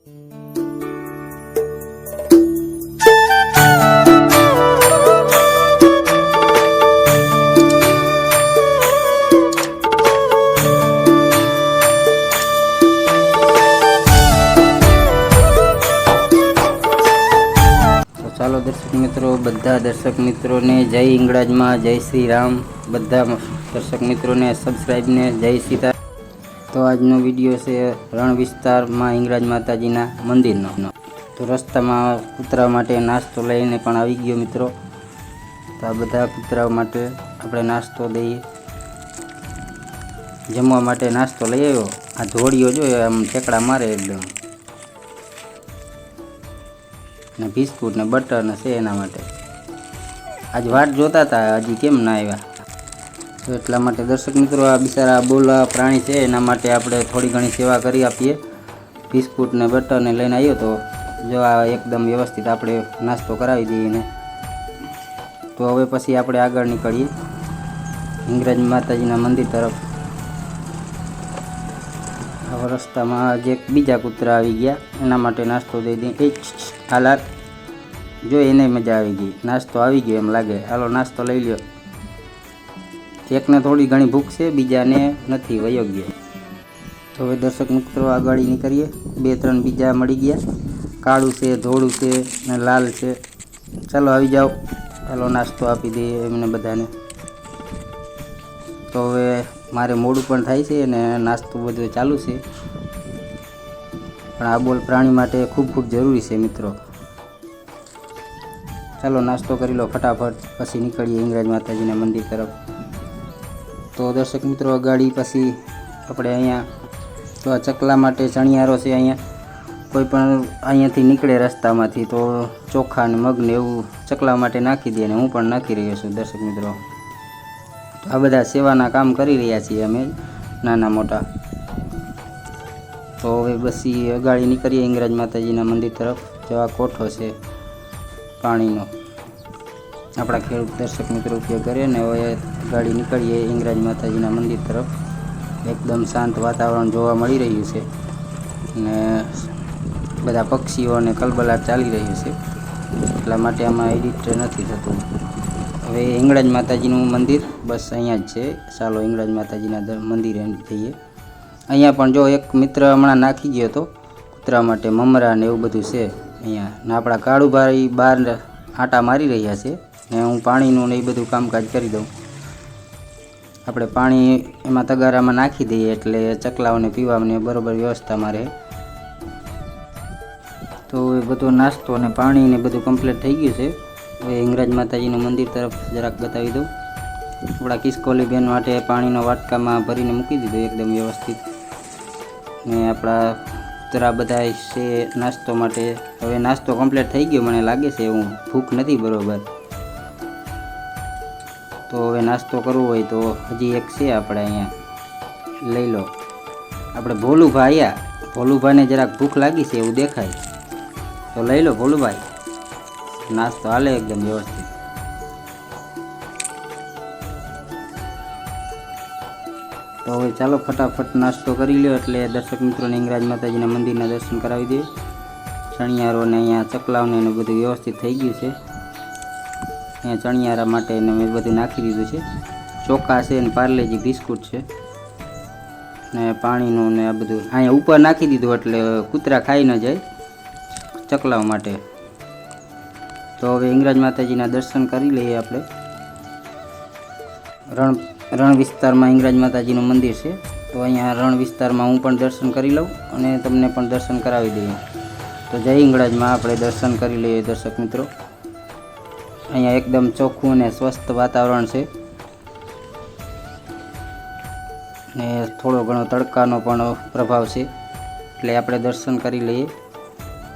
તો ચાલો દર્શક મિત્રો, બધા દર્શક મિત્રોને જય ઇંગળાજમાં જય શ્રી રામ. બધા દર્શક મિત્રોને સબસ્ક્રાઈબને જય સીતા તો આજનો વીડિયો છે રણ વિસ્તારમાં ઇંગરાજ માતાજીના મંદિરનો. તો રસ્તામાં કૂતરા માટે નાસ્તો લઈને પણ આવી ગયો મિત્રો. તો આ બધા કૂતરાઓ માટે આપણે નાસ્તો દઈએ. જમવા માટે નાસ્તો લઈ આવ્યો. આ ધોળીઓ જો આમ ઠેકડા મારે એકદમ ને બિસ્કુટ ને બટર ને છે એના માટે. આજ વાટ જોતા હતા હજી કેમ ના આવ્યા? તો એટલા માટે દર્શક મિત્રો, આ બિચારા બોલા પ્રાણી છે, એના માટે આપણે થોડી ઘણી સેવા કરી આપીએ. બિસ્કુટ ને બટરને લઈને આવ્યો તો, જો આ એકદમ વ્યવસ્થિત આપણે નાસ્તો કરાવી દઈએ ને તો હવે પછી આપણે આગળ નીકળીએ હિંગરાજ માતાજીના મંદિર તરફ. હવે રસ્તામાં જે બીજા કૂતરા આવી ગયા, એના માટે નાસ્તો દઈ દઈએ. એ હાલાર જો એને મજા આવી ગઈ. નાસ્તો આવી ગયો એમ લાગે. હાલો, નાસ્તો લઈ લ્યો. એકને થોડી ઘણી ભૂખ છે, બીજાને નથી, વયોગ્ય. તો હવે દર્શક મિત્રો, આગળ નીકળીએ. બે, ત્રણ બીજા મળી ગયા. કાળું છે, ધોળું છે ને લાલ છે. ચાલો આવી જાઓ. ચાલો નાસ્તો આપી દઈએ એમને બધાને. તો હવે મારે મોડું પણ થાય છે અને નાસ્તો બધું ચાલુ છે. પણ આ બોલ પ્રાણી માટે ખૂબ ખૂબ જરૂરી છે મિત્રો. ચાલો નાસ્તો કરી લો ફટાફટ. પછી નીકળીએ ઇંગરાજ માતાજીના મંદિર તરફ. તો દર્શક મિત્રો ગાડી પછી આપણે અહીંયા તો આ ચકલા માટે ચણિયારો છે અહીંયા. કોઈ પણ અહીંયાથી નીકળે રસ્તામાંથી તો ચોખા ને મગ ને એવું ચકલા માટે નાખી દે ને હું પણ નાખી રહ્યો છું, દર્શક મિત્રો. આ બધા સેવાના કામ કરી રહ્યા છીએ અમે, નાના મોટા. તો હવે બસી અગાડી નીકળીએ ઇંગરાજ માતાજીના મંદિર તરફ. જેવા કોઠો છે પાણીનો. આપણા ખેડૂત દર્શક મિત્રો ઉપયોગ કરીએ ને હવે ગાડી નીકળીએ ઇંગરાજ માતાજીના મંદિર તરફ. એકદમ શાંત વાતાવરણ જોવા મળી રહ્યું છે. ને બધા પક્ષીઓ અને કલબલાટ ચાલી રહ્યું છે. એટલા માટે આમાં એડિટ નથી થતું. હવે ઇંગળાજ માતાજીનું મંદિર બસ અહીંયા જ છે. ચાલો ઇંગળાજ માતાજીના દર- મંદિરે જઈએ અહીંયા પણ જો એક મિત્ર હમણાં નાખી ગયો હતો, કૂતરા માટે મમરા ને એવું બધું છે. અહીંયા ને આપણા કાળુભાઈ બહાર આટા મારી રહ્યા છે. ને હું પાણીનું ને એ બધું કામકાજ કરી દઉં. આપણે પાણી એમાં તગારામાં નાખી દઈએ એટલે ચકલાઓને પીવાની બરોબર વ્યવસ્થામાં રહે તો એ બધો નાસ્તો અને પાણી ને બધું કમ્પ્લીટ થઈ ગયું છે. હવે હિંગરાજ માતાજીનું મંદિર તરફ જરાક બતાવી દઉં. આપણા કિસ્કોલી બેન માટે પાણીનો વાટકામાં ભરીને મૂકી દીધો એકદમ વ્યવસ્થિત. ને આપણા કૂતરા બધા છે નાસ્તો માટે. હવે નાસ્તો કમ્પ્લીટ થઈ ગયો મને લાગે છે હું ભૂખ નથી બરોબર. તો હવે નાસ્તો કરવો હોય તો હજી એક છે આપણે અહીંયા. લઈ લો. આપણે ભોલુભા આવ્યા ભોલુભાને જરાક ભૂખ લાગી છે એવું દેખાય. તો લઈ લો ભોલુભાઈ. નાસ્તો હાલે એકદમ વ્યવસ્થિત. તો હવે ચાલો ફટાફટ નાસ્તો કરી લો એટલે દર્શક મિત્રોને ઇંગરાજ માતાજીના મંદિરના દર્શન કરાવી દઈએ. ચણિયારો ને અહીંયા ચકલાવને એનું બધું વ્યવસ્થિત થઈ ગયું છે. અહીંયા ચણિયારા માટે ને મેં બધું નાખી દીધું છે. ચોખા છે ને પાર્લેજી બિસ્કુટ છે ને પાણીનું ને આ બધું. અહીંયા ઉપર નાખી દીધું એટલે કૂતરા ખાઈ ન જાય ચકલાવ માટે. તો હવે ઇંગરાજ માતાજીના દર્શન કરી લઈએ આપણે. રણ રણ વિસ્તારમાં ઇંગરાજ માતાજીનું મંદિર છે. તો અહીંયા રણ વિસ્તારમાં હું પણ દર્શન કરી લઉં અને તમને પણ દર્શન કરાવી દઈએ. તો જય ઇંગળાજમાં આપણે દર્શન કરી લઈએ દર્શક મિત્રો. અહીંયા એકદમ ચોખ્ખું અને સ્વસ્થ વાતાવરણ છે. ને થોડો ઘણો તડકાનો પણ પ્રભાવ છે. એટલે આપણે દર્શન કરી લઈએ.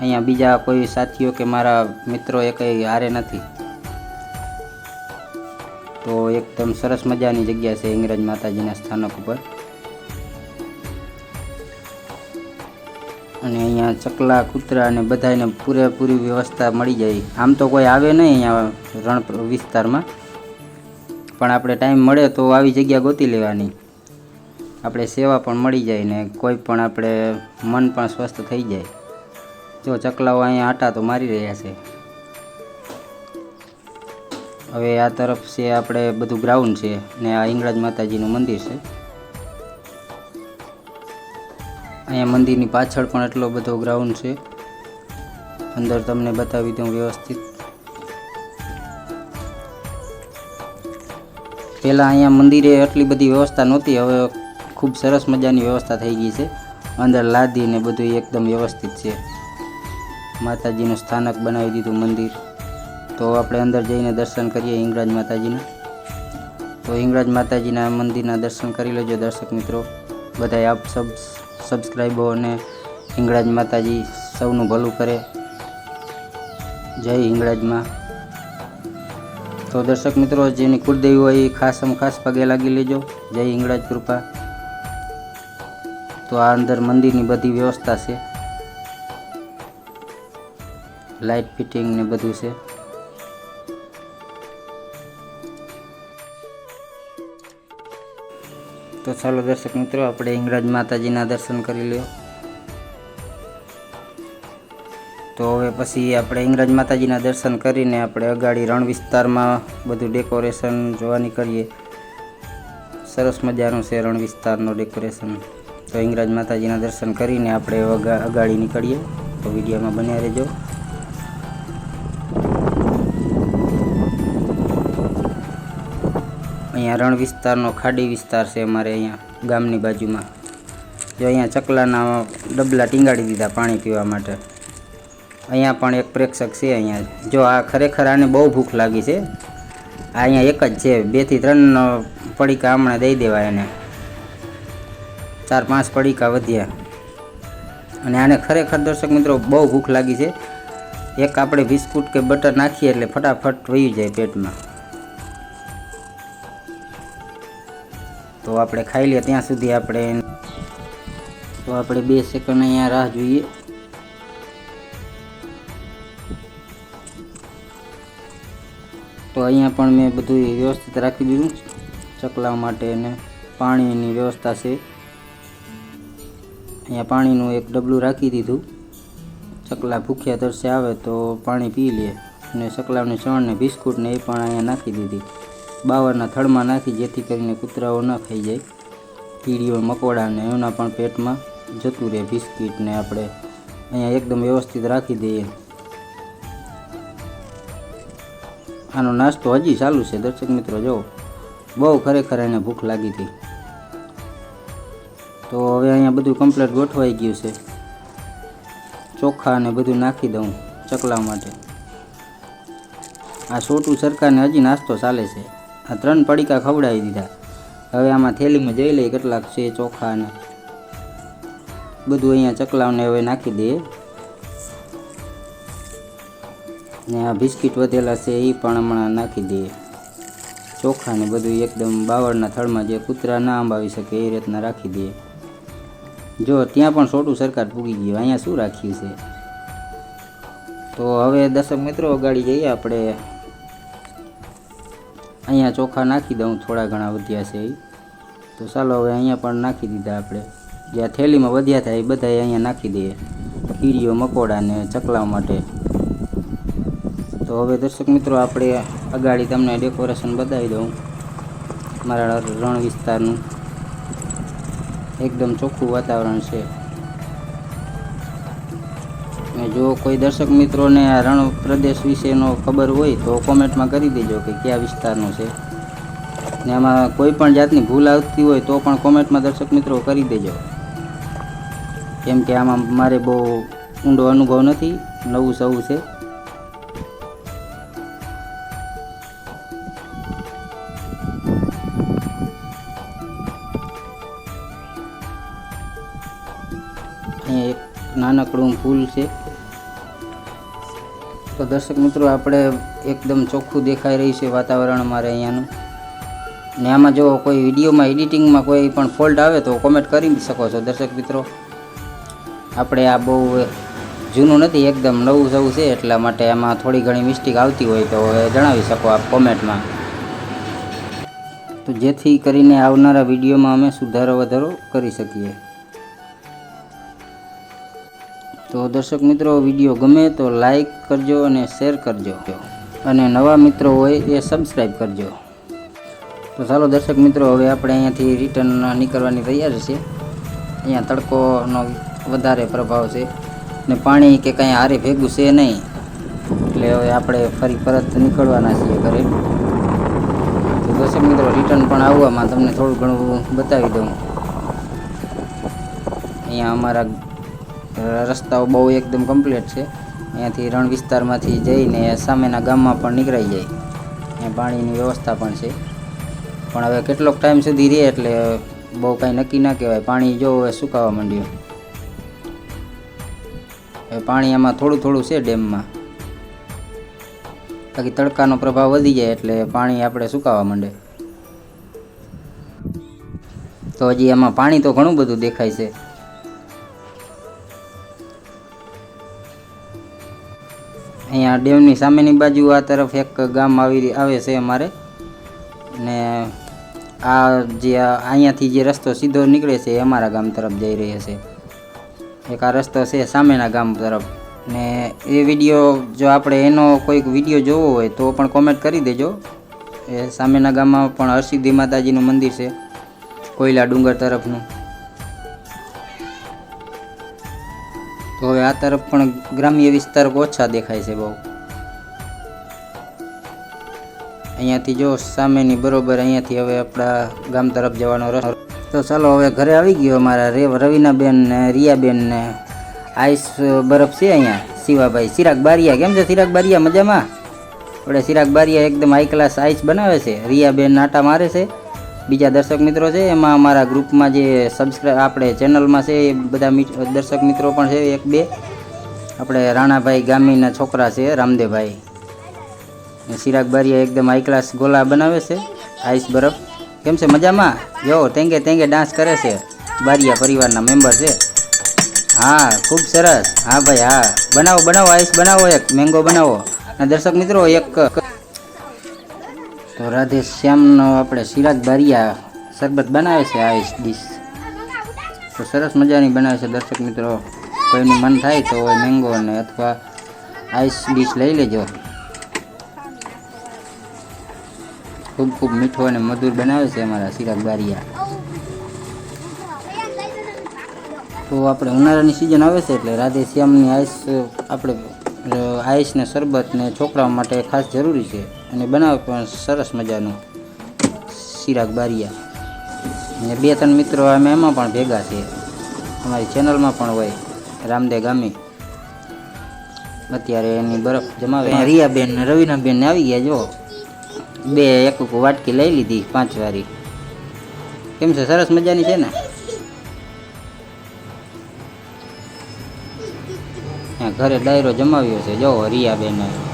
અહીંયા બીજા કોઈ સાથીઓ કે મારા મિત્રો એ કંઈ હારે નથી. તો એકદમ સરસ મજાની જગ્યા છે ઇંગરાજ માતાજીના સ્થાનક ઉપર. અને અહીંયા ચકલા, કૂતરા અને બધાને પૂરેપૂરી વ્યવસ્થા મળી જાય. આમ તો કોઈ આવે નહીં અહીંયા રણ વિસ્તારમાં. પણ આપણે ટાઈમ મળે તો આવી જગ્યા ગોતી લેવાની. આપણે સેવા પણ મળી જાય ને કોઈ પણ આપણે મન પણ સ્વસ્થ થઈ જાય. જો ચકલાઓ અહીંયા આટા તો મારી રહ્યા છે. હવે આ તરફ છે આપણે બધું ગ્રાઉન્ડ છે ને આ હિંગળાજ માતાજીનું મંદિર છે. અહીંયા મંદિરની પાછળ પણ એટલો બધો ગ્રાઉન્ડ છે. અંદર તમને બતાવી દઉં વ્યવસ્થિત. પહેલાં અહીંયા મંદિરે એટલી બધી વ્યવસ્થા નહોતી, હવે ખૂબ સરસ મજાની વ્યવસ્થા થઈ ગઈ છે. અંદર લાદી ને બધું એકદમ વ્યવસ્થિત છે. માતાજીનું સ્થાનક બનાવી દીધું મંદિર. તો આપણે અંદર જઈને દર્શન કરીએ હિંગરાજ માતાજીના. તો હિંગરાજ માતાજીના મંદિરના દર્શન કરી લેજો દર્શક મિત્રો. બધાય આપ સબ સબસ્ક્રાઈબો અને હિંગળાજ માતાજી સૌનું ભલું કરે. જય હિંગળાજમાં. તો દર્શક મિત્રો, જેની કુળદેવી હોય એ ખાસમ ખાસ પગે લાગી લેજો. જય હિંગળાજ કૃપા. તો આ અંદર મંદિરની બધી વ્યવસ્થા છે. લાઇટ ફિટિંગ ને બધું છે. તો ચાલો દર્શક મિત્રો, આપણે હિંગળાજ માતાજીના દર્શન કરી લ્યો. તો હવે પછી આપણે હિંગળાજ માતાજીના દર્શન કરીને આપણે અગાડી રણ વિસ્તારમાં બધું ડેકોરેશન જોવા નીકળીએ. સરસ મજાનું છે રણ વિસ્તારનો ડેકોરેશન તો હિંગળાજ માતાજીના દર્શન કરીને આપણે અગાડી નીકળીએ. તો વિડીયોમાં બન્યા રહેજો. અહીંયા રણ વિસ્તારનો ખાડી વિસ્તાર છે અમારે અહીંયા ગામની બાજુમાં. જો અહીંયા ચકલાના ડબલા ટીંગાડી દીધા પાણી પીવા માટે. અહીંયા પણ એક પ્રેક્ષક છે અહીંયા. જો આ ખરેખર આને બહુ ભૂખ લાગી છે. આ અહીંયા એક જ છે. બેથી ત્રણ પડીકા હમણાં દઈ દેવાય એને. ચાર પાંચ પડીકા વધ્યા. અને આને ખરેખર દર્શક મિત્રો બહુ ભૂખ લાગી છે. એક આપણે બિસ્કુટ કે બટર નાખીએ એટલે ફટાફટ વહી જાય પેટમાં. તો આપણે ખાઈ લઈએ. ત્યાં સુધી આપણે તો આપણે બે સેકન્ડ અહીંયા રાહ જોઈએ. તો અહીંયા પણ મેં બધું વ્યવસ્થિત રાખી દીધું. ચકલા માટે અને પાણીની વ્યવસ્થા છે. અહીંયા પાણીનું એક ડબલું રાખી દીધું. ચકલા ભૂખ્યા તરસે આવે તો પાણી પી લે. અને ચકલાને ચણને બિસ્કુટને એ પણ અહીંયા નાખી દીધી. બાવરના થડમાં નાખી જેથી કરીને કૂતરાઓ ન ખાઈ જાય. કીડીઓ મકોડા ને એના પણ પેટમાં જતું રહે બિસ્કીટને આપણે અહીંયા એકદમ વ્યવસ્થિત રાખી દઈએ. આનો નાસ્તો હજી ચાલુ છે, દર્શક મિત્રો, જો. બહુ ખરેખર એને ભૂખ લાગી હતી. તો હવે અહીંયા બધું કમ્પ્લેટ ગોઠવાઈ ગયું છે. ચોખા અને બધું નાખી દઉં ચકલા માટે. આ છોટું સરકારને હજી નાસ્તો ચાલે છે. આ ત્રણ પડીકા ખવડાવી દીધા. હવે આમાં થેલીમાં જોઈ લઈએ કેટલાક છે, ચોખા ને બધું અહીંયા ચકલાઓને હવે નાખી દઈએ. ને આ બિસ્કિટ વધેલા છે એ પણ હમણાં નાખી દઈએ. ચોખાને બધું એકદમ બાવળના થળમાં જે કૂતરા ના આંબાવી શકે એ રીતના રાખી દઈએ. જો ત્યાં પણ છોટું સરકાર પૂગી ગયું, અહીંયા શું રાખ્યું છે? તો હવે દર્શક મિત્રો ગાડી જઈએ આપણે અહીંયા ચોખા નાખી દઉં, થોડા ઘણા વધ્યા છે એ તો ચાલો હવે અહીંયા પણ નાખી દીધા આપણે. જે આ થેલીમાં વધ્યા થાય એ બધા અહીંયા નાખી દઈએ. કીડીઓ મકોડાને ચકલા માટે. તો હવે દર્શક મિત્રો, આપણે અગાડી તમને ડેકોરેશન બતાવી દઉં. મારા રણ વિસ્તારનું. એકદમ ચોખ્ખું વાતાવરણ છે. અને જો કોઈ દર્શક મિત્રોને આ રણ પ્રદેશ વિશેનો ખબર હોય તો કોમેન્ટમાં કરી દેજો કે કયા વિસ્તારનો છે. ને આમાં કોઈ પણ જાતની ભૂલ આવતી હોય તો પણ કોમેન્ટમાં દર્શક મિત્રો કરી દેજો. કેમ કે આમાં મારે બહુ ઊંડો અનુભવ નથી, નવું સવું છે. નાનકડું ફૂલ છે. તો દર્શક મિત્રો, આપણે એકદમ ચોખ્ખું દેખાઈ રહ્યું છે વાતાવરણ અમારે અહીંયાનું. ને આમાં જો કોઈ વિડીયોમાં, એડિટિંગમાં કોઈ પણ ફોલ્ટ આવે તો કોમેન્ટ કરી શકો છો દર્શક મિત્રો. આપણે આ બહુ જૂનું નથી, એકદમ નવું સવું છે, એટલા માટે આમાં થોડી ઘણી મિસ્ટેક આવતી હોય તો જણાવી શકો આપ કોમેન્ટમાં તો જેથી કરીને આવનારા વિડીયોમાં અમે સુધારો વધારો કરી શકીએ. તો દર્શક મિત્રો, વીડિયો ગમે તો લાઈક કરજો અને શેર કરજો. અને નવા મિત્રો હોય એ સબસ્ક્રાઈબ કરજો. તો ચાલો દર્શક મિત્રો, હવે આપણે અહીંયાથી રિટર્ન નીકળવાની તૈયાર છે અહીંયા તડકોનો વધારે પ્રભાવ છે ને પાણી કે કાંઈ હારે ભેગું છે નહીં. એટલે હવે આપણે ફરી પરત નીકળવાના છીએ ઘરે. તો દર્શક મિત્રો રિટર્ન પણ આવવામાં તમને થોડું ઘણું બતાવી દઉં. અહીંયા અમારા રસ્તાઓ બહુ એકદમ કમ્પ્લીટ છે. અહીંયાથી રણ વિસ્તારમાંથી જઈને સામેના ગામમાં પણ નીકળાઈ જાય. અહીંયા પાણીની વ્યવસ્થા પણ છે. પણ હવે કેટલોક ટાઈમ સુધી રહે એટલે બહુ કાંઈ નક્કી ના કહેવાય. પાણી જો હવે સુકાવા માંડ્યું. હવે પાણી આમાં થોડું થોડું છે ડેમમાં. બાકી તડકાનો પ્રભાવ વધી જાય એટલે પાણી આપણે સુકાવા માંડે. તો હજી એમાં પાણી તો ઘણું બધું દેખાય છે. અહીંયા ડેમની સામેની બાજુ આ તરફ એક ગામ આવી આવે છે અમારે. ને આ જે અહીંયાથી જે રસ્તો સીધો નીકળે છે એ અમારા ગામ તરફ જઈ રહ્યો છે. એક આ રસ્તો છે સામેના ગામ તરફ. ને એ વીડિયો, જો આપણે એનો કોઈક વીડિયો જોવો હોય તો પણ કોમેન્ટ કરી દેજો. એ સામેના ગામમાં પણ હરસિદ્ધિ માતાજીનું મંદિર છે, કોયલા ડુંગર તરફનું. તો હવે આ તરફ પણ ગ્રામ્ય વિસ્તાર ઓછા દેખાય છે બહુ. અહીંયાથી જો સામેની બરોબર અહીંયાથી હવે આપણા ગામ તરફ જવાનો રસ તો ચાલો હવે ઘરે આવી ગયો અમારા રે રવિનાબેન ને રિયાબેન ને આઈસ બરફ છે અહીંયા. શિવાભાઈ, ચિરાગ બારિયા, કેમ છે ચિરાગ બારિયા? મજામાં? આપણે ચિરાગ બારિયા એકદમ હાઈ ક્લાસ આઈસ બનાવે છે. રિયાબેન આટા મારે છે. બીજા દર્શક મિત્રો છે, એમાં અમારા ગ્રુપમાં જે સબસ્ક્રાઈબ આપણે ચેનલમાં છે, એ બધા દર્શક મિત્રો પણ છે, એક બે. આપણે રાણાભાઈ ગામીના છોકરા છે, રામદેવભાઈ. સિરાગ બારિયા એકદમ હાઈ ક્લાસ ગોલા બનાવે છે આઈસ બરફ. કેમ છે, મજામાં? જો, તેંગે તેંગે ડાન્સ કરે છે, બારીયા પરિવારના મેમ્બર છે. હા, ખૂબ સરસ. હા ભાઈ, હા. બનાવો બનાવો આઈસ બનાવો એક મેંગો બનાવો. અને દર્શક મિત્રો, એક તો રાધે શ્યામનો આપણે સિરાજ બારિયા શરબત બનાવે છે આઈસ ડીશ. તો સરસ મજાની બનાવે છે દર્શક મિત્રો. કોઈનું મન થાય તો મેંગો અને અથવા આઈસ ડીશ લઈ લેજો. ખૂબ ખૂબ મીઠો અને મધુર બનાવે છે અમારા સિરાજ બારિયા. તો આપણે ઉનાળાની સિઝન આવે છે એટલે રાધે શ્યામની આઈસ આપણે આઈસ ને શરબત ને છોકરાઓ માટે ખાસ જરૂરી છે. અને બનાવે પણ સરસ મજાનું. સિરાગ બારિયા. અને બે ત્રણ મિત્રો અમે એમાં પણ ભેગા છે અમારી ચેનલમાં પણ હોય. રામદેવ ગામી. અત્યારે એની બરફ જમાવે. રિયાબેન રવિનાબેન આવી ગયા જો. બે એક વાટકી લઈ લીધી પાંચ વારી. કેમ છે? સરસ મજાની છે ને? ઘરે ડાયરો જમાવ્યો છે. જો, રિયાબેન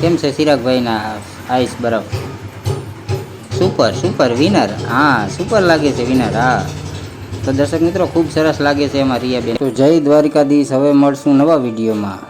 કેમ છે ચિરાગભાઈના આઈસ બરફ? સુપર સુપર વિનર હા સુપર લાગે છે વિનર હા. તો દર્શક મિત્રો, ખૂબ સરસ લાગે છે એમાં રિયાબેન તો જય દ્વારિકાધીશ, હવે મળશું નવા વિડીયોમાં.